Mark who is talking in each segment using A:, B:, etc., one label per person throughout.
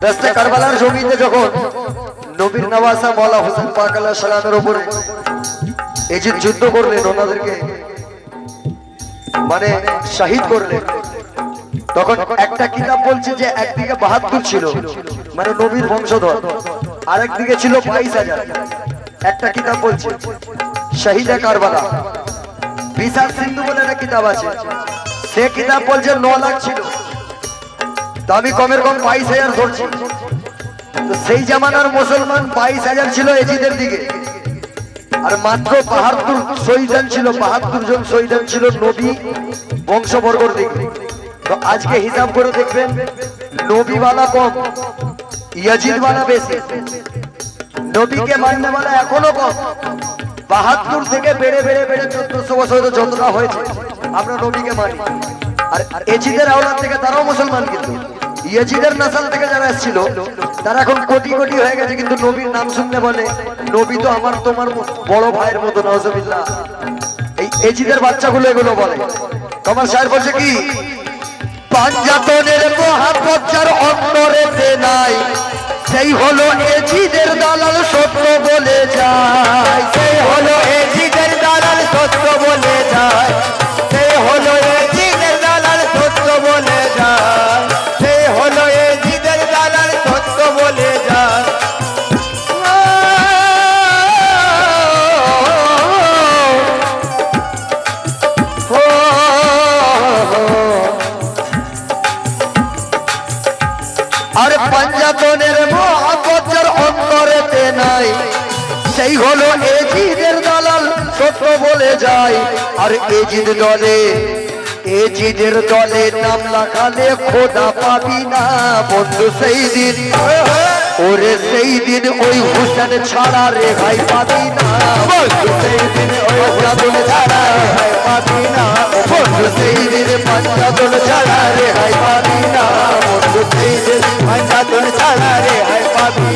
A: কারবালার জমিতে যখন নবীর নওয়াসা মৌলা হোসেন সালামের এই যে যুদ্ধ করলেন, ওনাদেরকে মানে শহীদ করলেন, তখন একটা কিতাব বলছে যে একদিকে বাহাত্তর ছিল মানে নবীর বংশধর, আরেকদিকে ছিল বাইশ হাজার। একটা কিতাব বলছে, শহীদে কারবালা। বিশাল সিন্ধু বলে একটা কিতাব আছে, সে কিতাব বলছে ন লাখ ছিল। আমি কমের কম বাইশ হাজার ধরছি। তো সেই জামানার মুসলমান বাইশ হাজার ছিল এজিদের দিকে। আর মাত্র বাহাত্তর শহীদান ছিল, বাহাত্তর জন শহীদান ছিল নবী বংশবর্গর দিকে। তো আজকে হিসাব করে দেখবেন, নবীওয়ালা কম, ইয়াজিদওয়ালা বেশি। নবীকে মাননেওয়ালা এখনও কম। বাহাত্তর থেকে বেড়ে বেড়ে বেড়ে চোদ্দশো বছর যতটা হয়েছে। আমরা নবীকে মানি। আর এজিদের আওলাদ থেকে তারাও মুসলমান কিন্তু। ইয়েজিদের নাসাল থেকে যারা এসেছিল, তারা এখন কোটি কোটি হয়ে গেছে, কিন্তু নবীর নাম শুনলে বলে, নবী তো আমার, তোমার বড় ভাইয়ের মতো নজবিল্লা এই এজিদের বাচ্চাগুলো এগুলো বলে। তোমার স্যার বলছে কি, পাঞ্জাতনের মহাপজ্জার অন্তরে নাই, সেই হলো এজিদের দালাল হলো এজিদের দালাল সত্য বলে যায়। আর এজিদ দলে এজিদের দলে নাম লাগালে খোদা পাবি না বন্ধু সেই দিন ওরে সেই দিন ওই হুসেন ছাড়া রে ভাই পাবি না। সেই দিন ওই হুসেন ছাড়া ভাই পাবি না। বন্ধু সেই দিন পাঞ্জাতন ছাড়া রে ভাই পাবি না। বন্ধু সেই দিন পাঞ্জাতন ছাড়া রে ভাই পাবি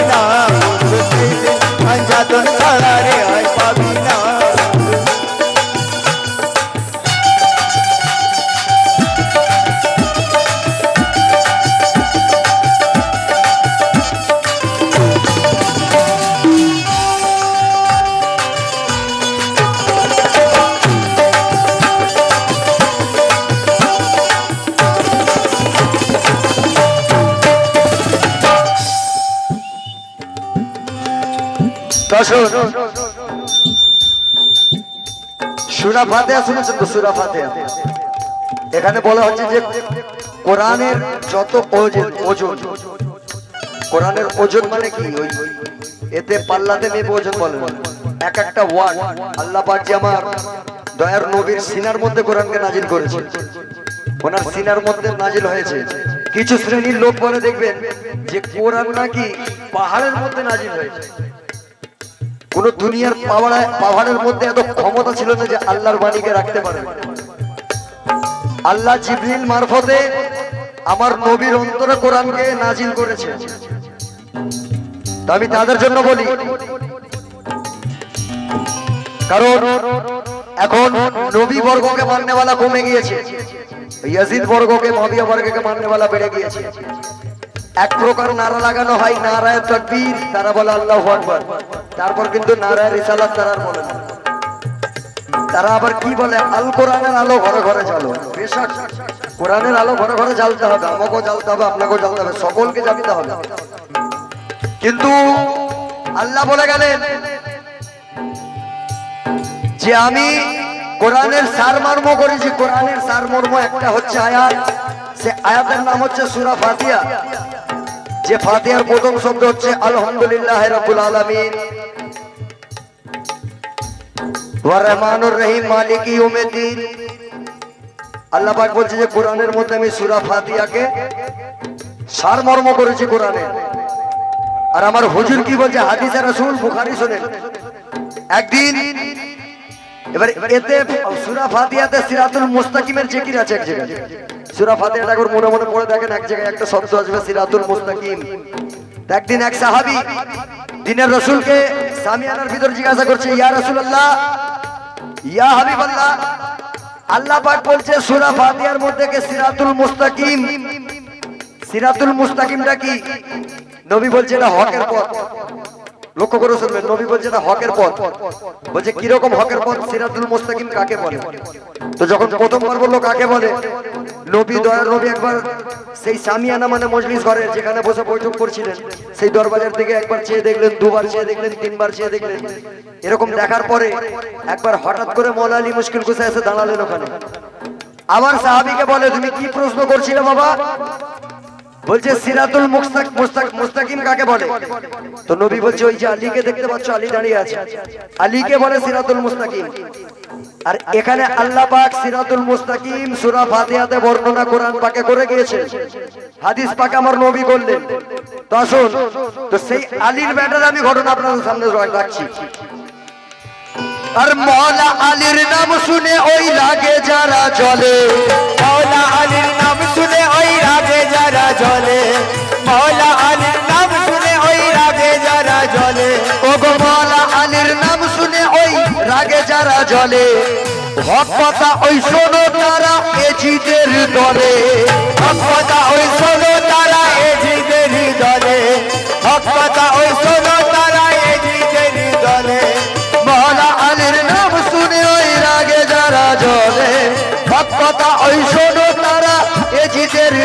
A: দর্শক সুরা ফাতেহা শুনেছেন তো? সুরা ফাতেহা এখানে বলা হচ্ছে যে কোরআনের যত ওজন ওজন, কোরআনের ওজন মানে কি? ওই এতে পাল্লাতে মেপে ওজন বলে। এক একটা ওয়ার্ড আল্লাহ আমার দয়ার নবীর সিনার মধ্যে কোরআনকে নাজিল করেছে। ওনার সিনার মধ্যে নাজিল হয়েছে। কিছু শ্রেণির লোক বলে দেখবেন যে কোরআন নাকি পাহাড়ের মধ্যে নাজিল হয়েছে। কোন দুনিয়ার পাওয়ার পাহাড়ের মধ্যে এত ক্ষমতা ছিল না যে আল্লাহর বাণীকে রাখতে পারে। আল্লাহ জিবরিল মারফতে আমার নবীর অন্তরে কোরআনকে নাজিল করেছে। আমি তাদের জন্য বলি, কারণ এখন নবী বর্গকে মাননেওয়ালা কমে গিয়েছে, ইয়াজিদ বর্গকে, মহাবিয়া বর্গকে মাননেওয়ালা বেড়ে গিয়েছে। এক প্রকার নারা লাগানো হয়, নারায় তকবীর, তারা বলে আল্লাহ আকবার। তারপর কিন্তু নারায় রিসালাত তারা বলে। না তারা আবার কি বলে? আল কোরআনের আলো ঘরে ঘরে জ্বালো। বেশক, কোরআনের আলো ঘরে ঘরে জ্বালতে হবে। আমাকেও জ্বালতে হবে, আপনাকেও জ্বালতে হবে। সকলকে জ্বালতে হবে। কিন্তু আল্লাহ বলে গেলেন যে আমি কোরআনের সারমর্ম করেছি। কোরআনের সারমর্ম একটা হচ্ছে আয়াত। সে আয়াতের নাম হচ্ছে সূরা ফাতিয়া যে ফাতিয়ার প্রথম শব্দ হচ্ছে, আলহামদুলিল্লাহ রাব্বুল আলামিন। রহমানুর রহিম মালিক ইয়াউমিদ্দিন। আল্লাহ পাক বলছে যে, কোরআনের মধ্যে আমি সূরা ফাতিহাকে সারমর্ম করেছি কোরআনে। আর আমার হুজুর কি বলছে, হাদিসে রাসূল বুখারী শুনেন। একদিন, এবার এতে সূরা ফাতিহাতে সিরাতুল মুস্তাকিমের জিকির আছে এক জায়গায়। সূরা ফাতিহাটা একবার মনে মনে পড়ে দেখেন, এক জায়গায় একটা শব্দ আসবে, সিরাতুল মুস্তাকিম। একদিন এক সাহাবী দিনের রাসূলকে সামিয়ানার ভিতর জিজ্ঞাসা করছে, ইয়া রাসূলুল্লাহ ইয়া আল্লাহ বলছে, সূরা ফাতিহার মধ্যে সিরাতুল মুস্তাকিম? সিরাতুল মুস্তাকিমটা কি? নবী বলছে এটা হকের পথ। লক্ষ্য করে শুনবেন নবী বলছে এটা হকের পথ। বলছে, কীরকম হকের পথ? সিরাতুল মুস্তাকিম কাকে বলে? তো যখন প্রথমবার বলল কাকে বলে? নবী দয়ার নবী একবার সেই সামিয়ানা মানে মজলিস ঘরে যেখানে বসে বৈঠক করছিলেন, সেই দরবাজার থেকে একবার চেয়ে দেখলেন, দুবার চেয়ে দেখলেন, তিনবার চেয়ে দেখলেন। এরকম দেখার পরে একবার হঠাৎ করে মৌলা আলী মুশকিল কুসে এসে দাঁড়ালেন ওখানে। আবার সাহাবিকে বলে, তুমি কি প্রশ্ন করছিলে বাবা? বলছে, সিরাতুল মুস্তাক মুস্তাক, মুস্তাকিম কাকে বলে? তো নবী বলছে, ওই যে আলীকে দেখতে পাচ্ছ, আলী দাঁড়িয়ে আছে। আলীকে বলে সিরাতুল মুস্তাকিম। আর এখানে আল্লাহ পাক সিরাতুল মুস্তাকিম সূরা ফাতিহাতে বর্ণনা কোরআন পাকে করে গিয়েছে। হাদিস পাকে আমার নবী বললেন। তো আসুন, তো সেই আলীর ব্যাটার আমি ঘটনা আপনাদের সামনে রাখছি। আর মৌলা আলীর নাম শুনে ওই লাগে যারা চলে
B: মৌলা আলীর নাম যারা জলে, মৌলা আলীর নাম শুনে ওই রাগে যারা জলে।
A: ও গো মৌলা আলীর নাম শুনে ওই রাগে যারা জলে। হক ওই শোনো তারা এজিদের দলে।
B: হক ওই শোনো তারা এ জিদের দলে। হক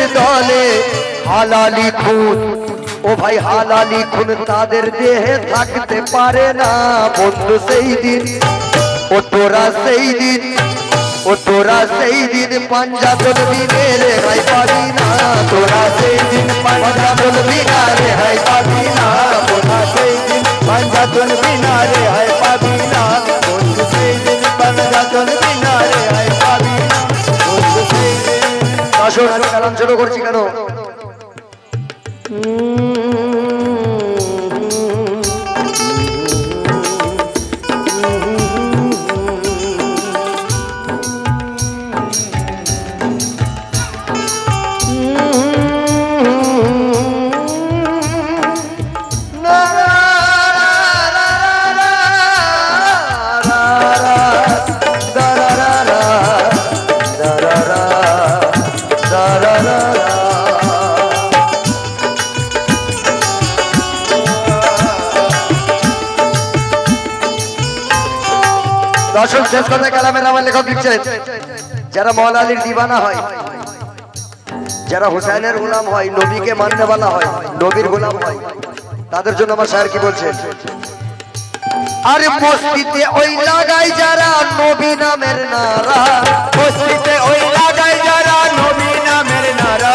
A: এজিদের দলে হালালি খুন ও ভাই, হালালি খুন তাদের দেহে থাকতে পারে না বন্ধু সেই দিন। ও তোরা সেই দিন, ও তোরা সেই দিন পাঞ্জাতন দিনে রে হাই পাবি না। তোরা সেই দিন পাঞ্জাতন বিনা রে হাই পাবি না।
B: তোরা সেই দিন পাঞ্জাতন বিনা রে হায়
A: ছোট করছি কেন? দর্শক শেষ কথা কালামের আমার লেখক লিখছেন যারা মৌলা দিবানা হয়, যারা হুসাইনের গোলাম হয়, নবীকে মানতে বলা হয়, নবীর গোলাম হয়, তাদের জন্য আমার স্যার কি বলছেন আরে মসজিদে ওই লাগাই যারা নবী নামের নারা,
B: মসজিদে ওই লাগাই যারা নবী নামের নারা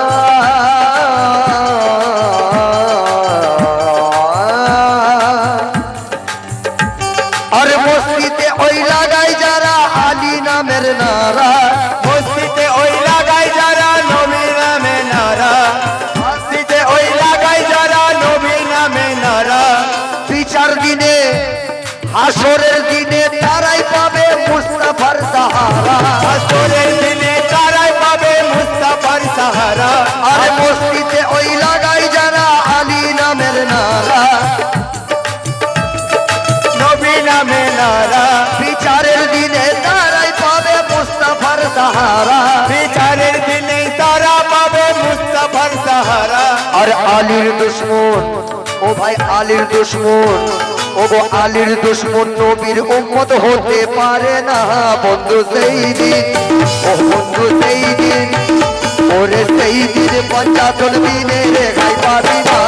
A: হাসরের দিনে তারাই পাবে মুস্তাফার সাহারা।
B: হাসরের দিনে তারাই পাবে মুস্তাফার সাহারা।
A: আর মসজিদে ওই লাগাই যারা আলী নামের নারা।
B: নবী নামে নারা।
A: আলীর দুশ্মন, ও ভাই আলীর দুশ্মন, ও গো আলীর দুশ্মন নবীর উম্মত হতে পারে না বন্ধু সেই দিন ও বন্ধু সেই দিন ওরে সেই দিন পঞ্চাতন দিনে রে খাই পাবি না।